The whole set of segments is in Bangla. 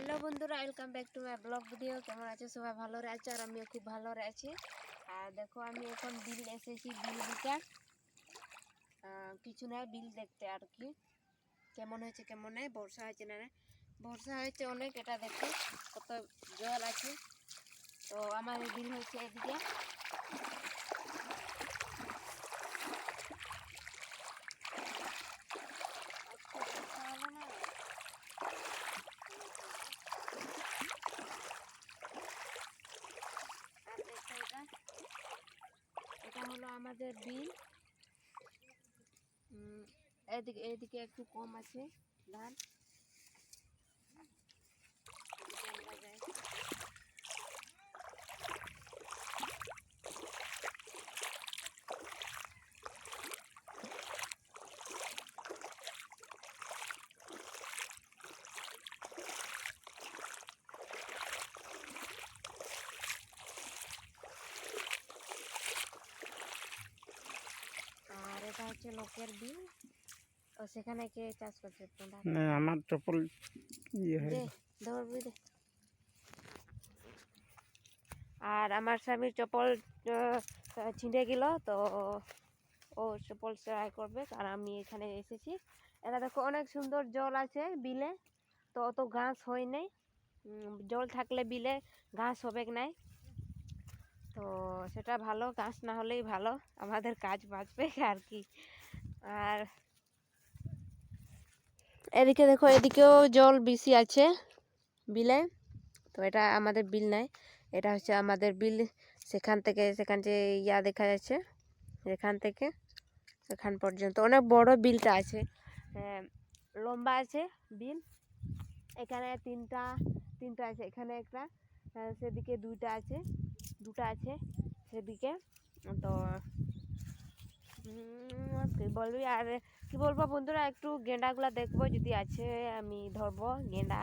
হ্যালো বন্ধুরা welcome back to my blog video কেমন আছে? সবাই ভালো আছে আর আমিও খুব ভালো আছি আর দেখো, আমি এখন বিল এসেছি বিল দিতে। কিছু নয় বিল দেখতে আর কি। কেমন হয়েছে, কেমন নয় বর্ষা হয়েছে না না বর্ষা হয়েছে অনেক, এটা দেখো, কত জল আছে। তো আমার বিল হয়েছে এদিকে আজকে বর্ষা হবে না আর দেখো এটা এটা হলো আমাদের বিল। এদিকে এদিকে একটু কম আছে ধান এদিকে আমরা যাই। আর এটা হচ্ছে লোকের বিল। ও সেখানে কে চাষ করছে? না আমার চপল ইয়ে হয়ে দে আর আমার স্বামীর চপল ছিঁড়ে গেল তো ও চপল সেলাই করবে। আর আমি এখানে এসেছি। এটা দেখো অনেক সুন্দর জল আছে বিলে। তো অত ঘাস হয় নাই। জল থাকলে বিলে ঘাস হবে নাই। তো সেটা ভালো ঘাস না হলেই ভালো। আমাদের কাজ বাঁচবে আর কি। আর এদিকে দেখো, এদিকেও জল বেশি আছে বিলে। তো এটা আমাদের বিল নাই। এটা হচ্ছে আমাদের বিল সেখান থেকে, সেখান যে ইয়া দেখা যাচ্ছে এখান থেকে এখান পর্যন্ত। অনেক বড় বিলটা আছে। লম্বা আছে বিল। এখানে তিনটা তিনটা আছে। এখানে একটা সেদিকে দুইটা আছে। দুটা আছে সেদিকে। তো কি বলবি? আর কি বলব বন্ধুরা, একটু গেঁদাগুলা দেখব, যদি আছে আমি ধরবো গেঁদা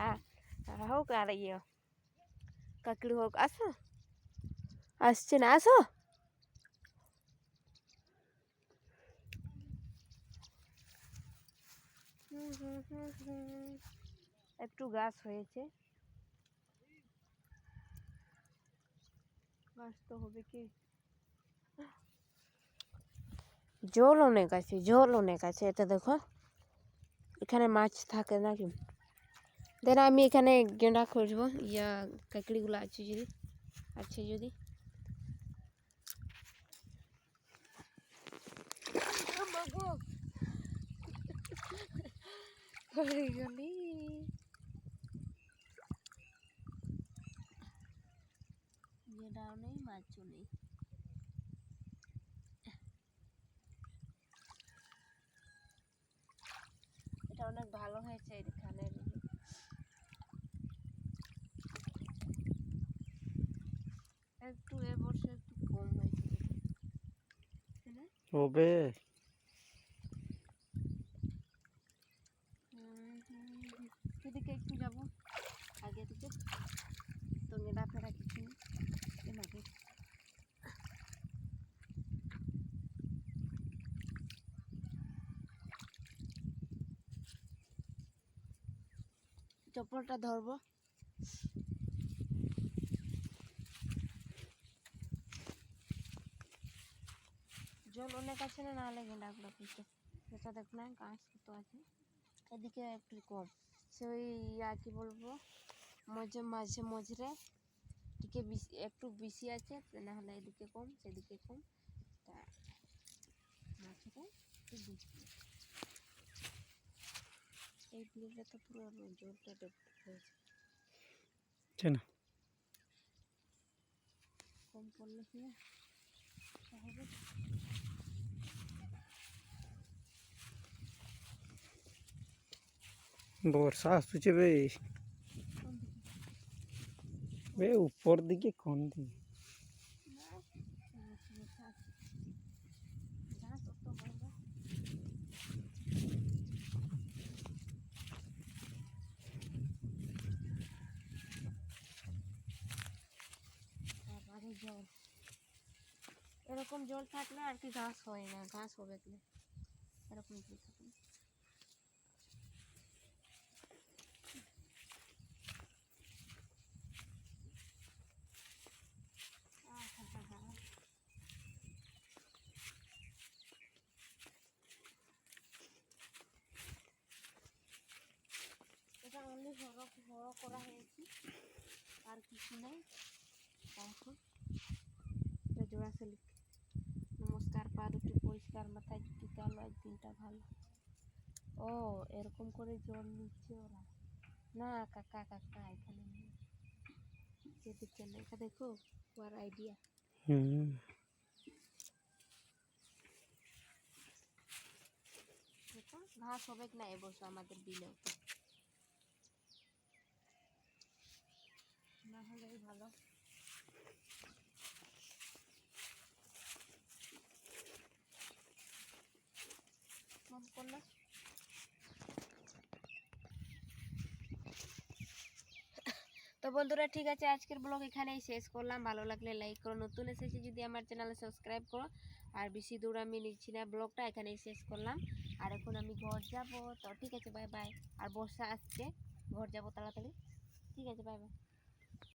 হোক আর ইয়ে কাকড়ি হোক। আসো। আসছে না, আসো। একটু গাছ হয়েছে। গাছ তো হবে কি জল অনেক আছে জল অনেক আছে এটা দেখো এখানে মাছ থাকে নাকি দেন আমি এখানে গেঁদা খুঁজবো ইয়া কাকড়িগুলো আছে যদি আছে যদি পড়ে গেলি নেই মাছও নেই এটা অনেক ভালো হয়েছে এখানে একটু এ বছর একটু কম হয়েছে। হবে হুম, হুম, হুম। সেদিকে একটু যাব আগে দিকে তো মেলা ফেরা কিছু নেই এনাকে চপ্পলটা ধরবো। জল অনেক আছে না, নাহলে গেঁদাগুলো পিছতে সেটা দেখ না, গাছ কত আছে। এদিকে একটু কম সেই ইয়া কি বলব মাঝে মাঝে টিকে বেশি একটু বেশি আছে, নাহলে এদিকে কম, সেদিকে কম। তা, মাঝরে একটু বেশি। এই বিলটা তো পুরো জলটা ডুব হয়েছে চেনা কম পড়লে কি আর হবে বর্ষা আসছে বে কোন দিকে বে উপর দিকে কোন দিকে এরকম জল থাকলে আর কি ঘাস হয় না ঘাস হবে এরকম জল থাকলে। এটা অনলি করা হয়েছে। আর কিছু নেই। ও, এরকম করে জল নিচ্ছে ওরা। না, কাকা কাকা, এখানে নেই। সেদিকে না এটা দেখো, ওর আইডিয়া ঘাস হবে না এবছর আমাদের বিলেও। না হলেই ভালো। তো বন্ধুরা, ঠিক আছে, আজকের ব্লগ এখানেই শেষ করলাম। ভালো লাগলে লাইক করো, নতুন এসেছে যদি আমার চ্যানেলে সাবস্ক্রাইব করো। আর বেশি দূর আমি নিচ্ছি না ব্লগটা এখানেই শেষ করলাম। আর এখন আমি ঘর যাব। তো ঠিক আছে বাই বাই আর বর্ষা আসছে, ঘর যাব তাড়াতাড়ি। ঠিক আছে বাই বাই